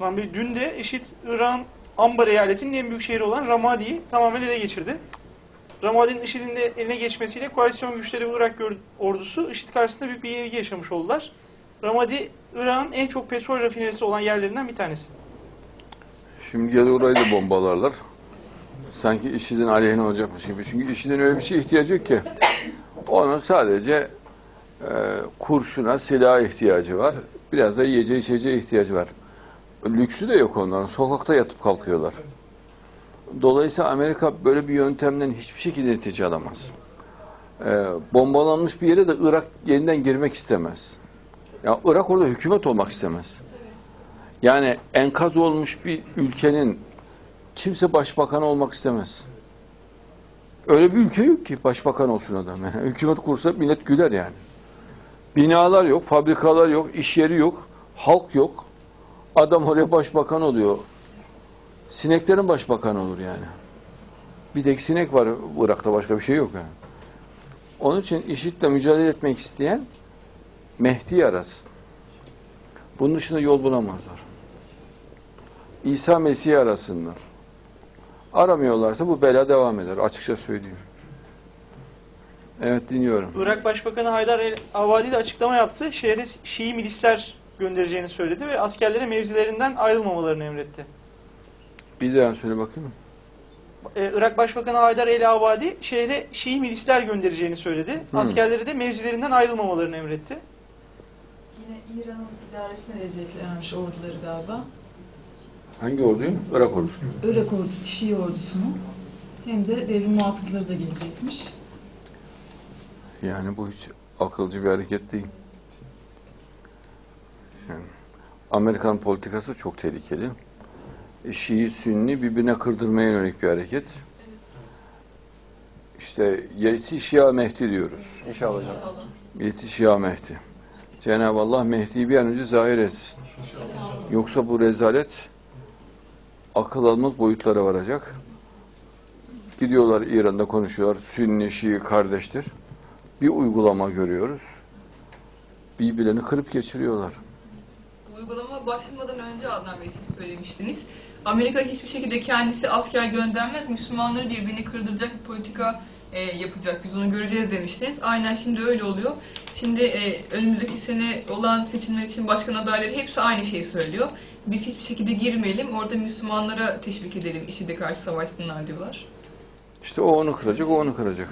Van Bey, dün de IŞİD İran Ambar eyaletinin en büyük şehri olan Ramadi'yi tamamen ele geçirdi. Ramadi'nin IŞİD'in de eline geçmesiyle koalisyon güçleri ve Irak ordusu IŞİD karşısında büyük bir yenilgi yaşamış oldular. Ramadi, Irak'ın en çok petrol rafinerisi olan yerlerinden bir tanesi. Şimdi gelir orayı da bombalarlar. Sanki IŞİD'in aleyhine olacakmış gibi. Çünkü IŞİD'in öyle bir şeye ihtiyacı yok ki. Onun sadece e, kurşuna, silaha ihtiyacı var. Biraz da yiyeceği içeceğe ihtiyacı var. Lüksü de yok onların. Sokakta yatıp kalkıyorlar. Dolayısıyla Amerika böyle bir yöntemden hiçbir şekilde netice alamaz. E, bombalanmış bir yere de Irak yeniden girmek istemez. Ya Irak orada hükümet olmak istemez. Yani enkaz olmuş bir ülkenin kimse başbakan olmak istemez. Öyle bir ülke yok ki başbakan olsun adam. Yani hükümet kursa millet güler yani. Binalar yok, fabrikalar yok, iş yeri yok, halk yok. Adam oraya başbakan oluyor. Sineklerin başbakanı olur yani. Bir tek sinek var Irak'ta başka bir şey yok yani. Onun için IŞİD'le mücadele etmek isteyen Mehdi'yi arasın. Bunun dışında yol bulamazlar. İsa Mesih'i arasınlar. Aramıyorlarsa bu bela devam eder. Açıkça söyleyeyim. Evet dinliyorum. Irak Başbakanı Haydar el Avadi de açıklama yaptı. Şehre Şii milisler göndereceğini söyledi ve askerlere mevzilerinden ayrılmamalarını emretti. Bir daha söyle bakayım. Ee, Irak Başbakanı Haydar el Avadi şehre Şii milisler göndereceğini söyledi. Hı. Askerlere de mevzilerinden ayrılmamalarını emretti. Yine İran'ın idaresine vereceklermiş orduları galiba. Hangi orduyu? Irak ordusu. Irak ordusu, Şii ordusunu. Hem de devrim muhafızları da gelecekmiş. Yani bu hiç akılcı bir hareket değil. Yani Amerikan politikası çok tehlikeli. E, Şii, Sünni birbirine kırdırmaya yönelik bir hareket. İşte yetiş ya Mehdi diyoruz. İnşallah hocam. Yetiş ya Mehdi. Cenab-ı Allah Mehdi'yi bir an önce zahir etsin. Yoksa bu rezalet akıl almaz boyutlara varacak. Gidiyorlar İran'da konuşuyorlar. Sünni, Şii kardeştir. Bir uygulama görüyoruz. Birbirlerini kırıp geçiriyorlar. Başlamadan önce Adnan Bey siz söylemiştiniz. Amerika hiçbir şekilde kendisi asker göndermez, Müslümanları birbirini kırdıracak bir politika e, yapacak. Biz onu göreceğiz demiştiniz. Aynen şimdi öyle oluyor. Şimdi e, önümüzdeki sene olan seçimler için başkan adayları hepsi aynı şeyi söylüyor. Biz hiçbir şekilde girmeyelim, orada Müslümanlara teşvik edelim, IŞİD'e karşı savaşsınlar diyorlar. İşte o onu kıracak, o onu kıracak.